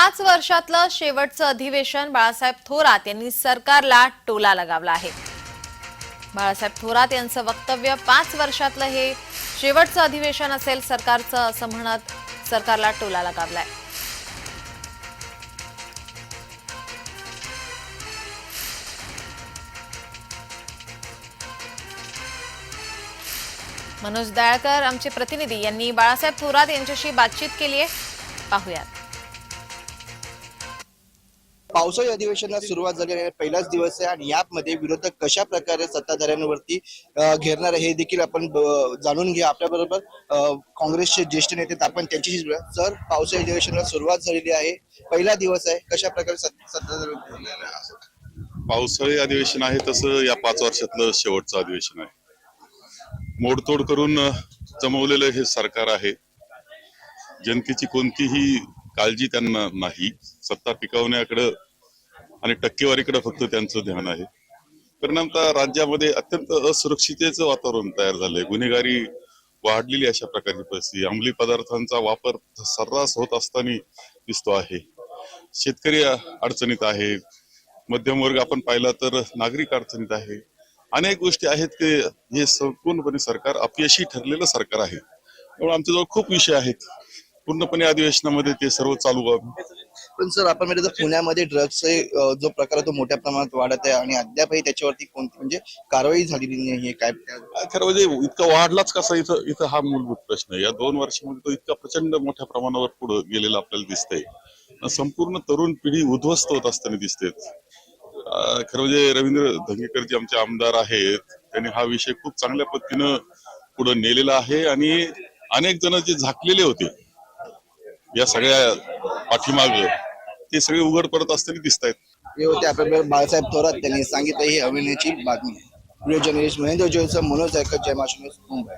पाच वर्षातलं शेवटचं अधिवेशन बाळासाहेब थोरात यांनी सरकारला टोला लगावला आहे. बाळासाहेब थोरात यांचं वक्तव्य पाच वर्षातलं हे शेवटचं अधिवेशन असेल सरकारचं असं म्हणत सरकारला टोला लगावलाय. मनोज दयाळकर आमचे प्रतिनिधी यांनी बाळासाहेब थोरात यांच्याशी बातचीत केली आहे पाहुयात. पावसाळी अधिवेशनाला सुरुवात झाली आहे पहिलाच दिवस आहे आणि यामध्ये विरोधक कशा प्रकारे सत्ताधाऱ्यांवरती घेरणार आहे हे देखील आपण जाणून घ्या आपल्या बरोबर काँग्रेसचे ज्येष्ठ नेते आपण त्यांच्याशी बोलूया. सर पावसाळी अधिवेशनाला सुरुवात झालेली आहे. पहिला दिवस आहे. कशा प्रकारे सत्त- पावसाळी अधिवेशन आहे तसं या पाच वर्षातलं शेवटचं अधिवेशन आहे. मोडतोड करून जमवलेलं हे सरकार आहे. जनतेची कोणतीही काळजी त्यांना नाही. सत्ता टिकवण्याकडं आणि टक्केवारीकडे फक्त त्यांचं ध्यान आहे. परिणामतः राज्यामध्ये अत्यंत असुरक्षितेचं वातावरण तयार झालंय. गुन्हेगारी वाढलेली अशा प्रकारची परिस्थिती. अंमली पदार्थांचा वापर सर्रास होत असताना दिसतो आहे. शेतकरी अडचणीत आहे. मध्यम वर्ग आपण पाहिला तर नागरिक अडचणीत आहे. अनेक गोष्टी आहेत की हे संपूर्णपणे सरकार अपयशी ठरलेलं सरकार आहे. त्यामुळे आमच्याजवळ खूप विषय आहेत. पूर्णपणे अधिवेशनामध्ये ते सर्व चालू. पण सर आपण म्हणजे जर पुण्यामध्ये ड्रग्स जो प्रकार आहे तो मोठ्या प्रमाणात वाढत आहे आणि अद्यापही त्याच्यावरती कोणती म्हणजे कारवाई झालेली नाही काय? खरं म्हणजे इतका वाढलाच कसा इथं इथं हा मूलभूत प्रश्न आहे. या दोन वर्षामध्ये तो इतका प्रचंड मोठ्या प्रमाणावर पुढे गेलेला आपल्याला दिसतंय. संपूर्ण तरुण पिढी उद्ध्वस्त होत असताना दिसते खरं म्हणजे रवींद्र धंगेकर जे आमचे आमदार आहेत. त्यांनी हा विषय खूप चांगल्या पद्धतीनं पुढे नेलेला आहे आणि अनेक जण जे झाकलेले होते या सगळ्या पाठीमाग ते सगळे उघड पडत असताना दिसत आहेत हे होते आपल्याबरोबर बाळासाहेब थोरात त्यांनी सांगितलं ही अभिनयाची बातमी. व्हिडिओ जर्नलिस्ट महेंद्र जोईसह मनोज जायकर जय मुंबई.